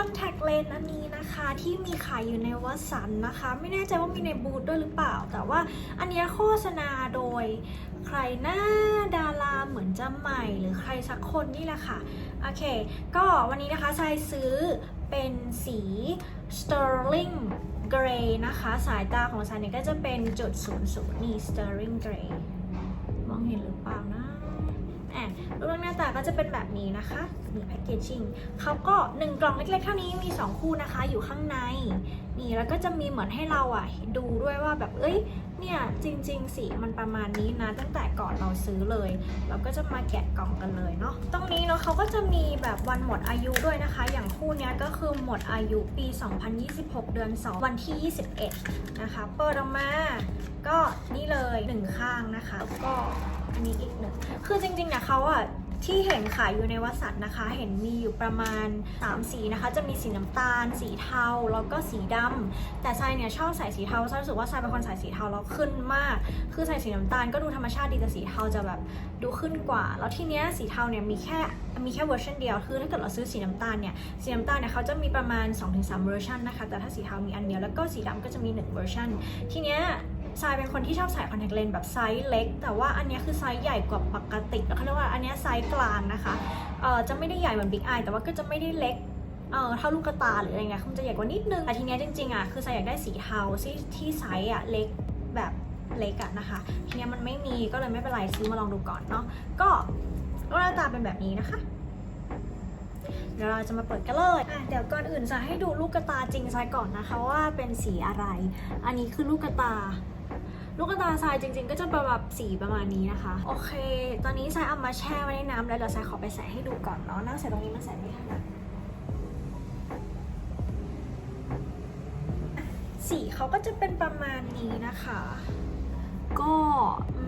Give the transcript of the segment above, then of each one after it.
อนแทคเลนส์อันนี้นะคะ ที่มีขายอยู่ในวัสันนะคะ ไม่แน่ใจว่ามีในบูธด้วยหรือเปล่า แต่ว่าอันนี้โฆษณาโดยใครหน้าดาราเหมือนจะใหม่หรือใครสักคนนี่แหละค่ะ โอเค ก็วันนี้นะคะทรายซื้อเป็นสี Sterling Gray นะคะ สายตาของทรายเนี่ยก็จะเป็นจุดศูนย์ศูนย์นี่ Sterling Gray มองเห็นหรือเปล่านะ แอบรูปร่างหน้าตาก็จะเป็นแบบนี้นะคะนี่แพคเกจจิ้งเขาก็ 1 กล่องเล็กๆเท่านี้มี 2 คู่นะคะ อยู่ข้างใน นี่แล้วก็จะมีเหมือนให้เราอะ ดูด้วยว่าแบบเอ้ยเนี่ยจริง ๆ สีมันประมาณนี้นะ ตั้งแต่ก่อนเราซื้อเลย เราก็จะมาแกะกล่องกันเลยเนาะตรงนี้เนาะเขาก็จะมีแบบวันหมดอายุด้วยนะคะ อย่างคู่นี้ก็คือหมดอายุปี 2026 เดือน 2 วันที่ 21 นะคะเปิดออกมาก็นี่เลยหนึ่งข้างนะคะ ก็อันนี้อีก คือจริงๆเนี่ยเขาอะที่เห็นขายอยู่ในวัสันนะคะ เห็นมีอยู่ประมาณ 3 สีนะคะ จะมีสีน้ำตาล สีเทา แล้วก็สีดำแต่ทรายเนี่ยชอบใส่สีเทาทรายรู้สึกว่าทรายเป็นคนใส่สีเทาแล้วขึ้นมาก คือใส่สีน้ำตาลก็ดูธรรมชาติดีแต่สีเทาจะแบบดูขึ้นกว่า แล้วทีเนี้ยสีเทาเนี่ยมีแค่มีแค่เวอร์ชันเดียว คือถ้าเกิดเราซื้อสีน้ำตาลเนี่ยสีน้ำตาลเนี่ยเขาจะมีประมาณ 2-3 เวอร์ชันนะคะ แต่ถ้าสีเทามีอันเดียวแล้วก็สีดำก็จะมี1เวอร์ชันทีเนี้ย ทรายเป็นคนที่ชอบใส่คอนแทคเลนส์แบบไซส์เล็ก แต่ว่าอันนี้คือไซส์ใหญ่กว่าปกติแล้วเขาเรียกว่าอันนี้ไซส์กลางนะคะเอ่อจะไม่ได้ใหญ่เหมือนบิ๊กไอแต่ว่าก็จะไม่ได้เล็กเอ่อเท่าลูกกระตาหรืออะไรเงี้ยคือมันจะใหญ่กว่านิดนึงแต่ทีเนี้ยจริงๆอะคือทรายอยากได้สีเทาที่ที่ไซส์อะเล็กแบบเล็กอะนะคะทีเนี้ยมันไม่มีก็เลยไม่เป็นไรซื้อมาลองดูก่อนเนาะก็หน้าตาเป็นแบบนี้นะคะ เดี๋ยวเราจะมาเปิดกันเลยเดี๋ยวก่อนอื่นจะให้ดูลูกกระตาจริงทรายก่อนนะคะว่าเป็นสีอะไร อันนี้คือลูกกระตา ลูกตาทรายจริง ๆ ก็จะประแบบสีประมาณนี้นะคะ โอเค ตอนนี้ทรายเอามาแช่ไว้ในน้ำแล้วเดี๋ยวทรายขอไปใส่ให้ดูก่อนเนาะนั่งใส่ตรงนี้มันใส่ไม่ถนัดสีเขาก็จะเป็นประมาณนี้นะคะ ก็อื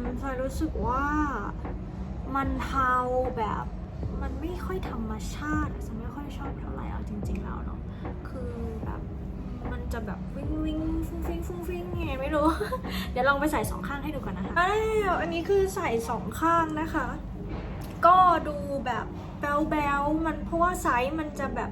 มทรายรู้สึกว่ามันเทาแบบมันไม่ค่อยธรรมชาติฉันไม่ค่อยชอบเท่าไหร่เอาจริง ๆ แล้วเนาะคือแบบ มันจะแบบวิ่งวิ่งฟุ้งฟิ้งฟุ้งฟิ้งไงไม่รู้ เดี๋ยวลองไปใส่สองข้างให้ดูก่อนนะคะอ้าวอันนี้คือใส่สองข้างนะคะ ก็ดูแบบแบลๆมันเพราะว่าไซส์มันจะแบบ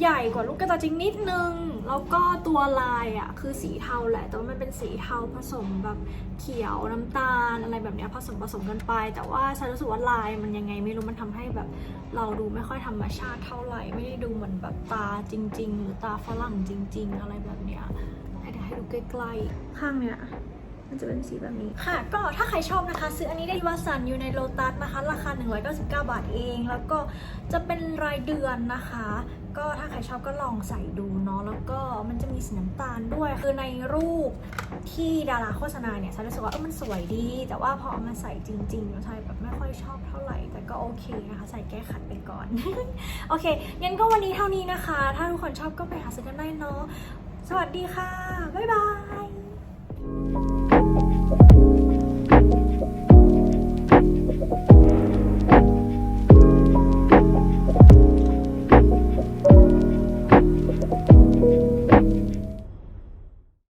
ใหญ่กว่าลูกกระตาจริงนิดนึง แล้วก็ตัวลายอะคือสีเทาแหละแต่ว่ามันเป็นสีเทาผสมแบบเขียวน้ำตาลอะไรแบบเนี้ยผสมผสมกันไป แต่ว่าฉันรู้สึกว่าลายมันยังไงไม่รู้มันทำให้แบบ เราดูไม่ค่อยธรรมชาติเท่าไหร่ไม่ได้ดูเหมือนแบบตาจริง ๆ หรือตาฝรั่งจริง ๆ อะไรแบบเนี้ยให้เดี๋ยวให้ดูใกล้ๆข้างเนี้ยมันจะเป็นสีแบบนี้ค่ะ ก็ถ้าใครชอบนะคะ ซื้ออันนี้ได้ที่วัสันอยู่ในโลตัสนะคะ ราคา 199 บาทเอง แล้วก็จะเป็นรายเดือนนะคะ ก็ถ้าใครชอบก็ลองใส่ดูเนาะแล้วก็มันจะมีสีน้ำตาลด้วย คือในรูปที่ดาราโฆษณาเนี่ยฉันรู้สึกว่าเออมันสวยดี แต่ว่าพอเอามาใส่จริงๆใช่แบบไม่ค่อยชอบเท่าไหร่ แต่ก็โอเคนะคะใส่แก้ขัดไปก่อน โอเคงั้นก็วันนี้เท่านี้นะคะ ถ้าทุกคนชอบก็ไปหาซื้อกันได้เนาะสวัสดีค่ะ บ๊ายบาย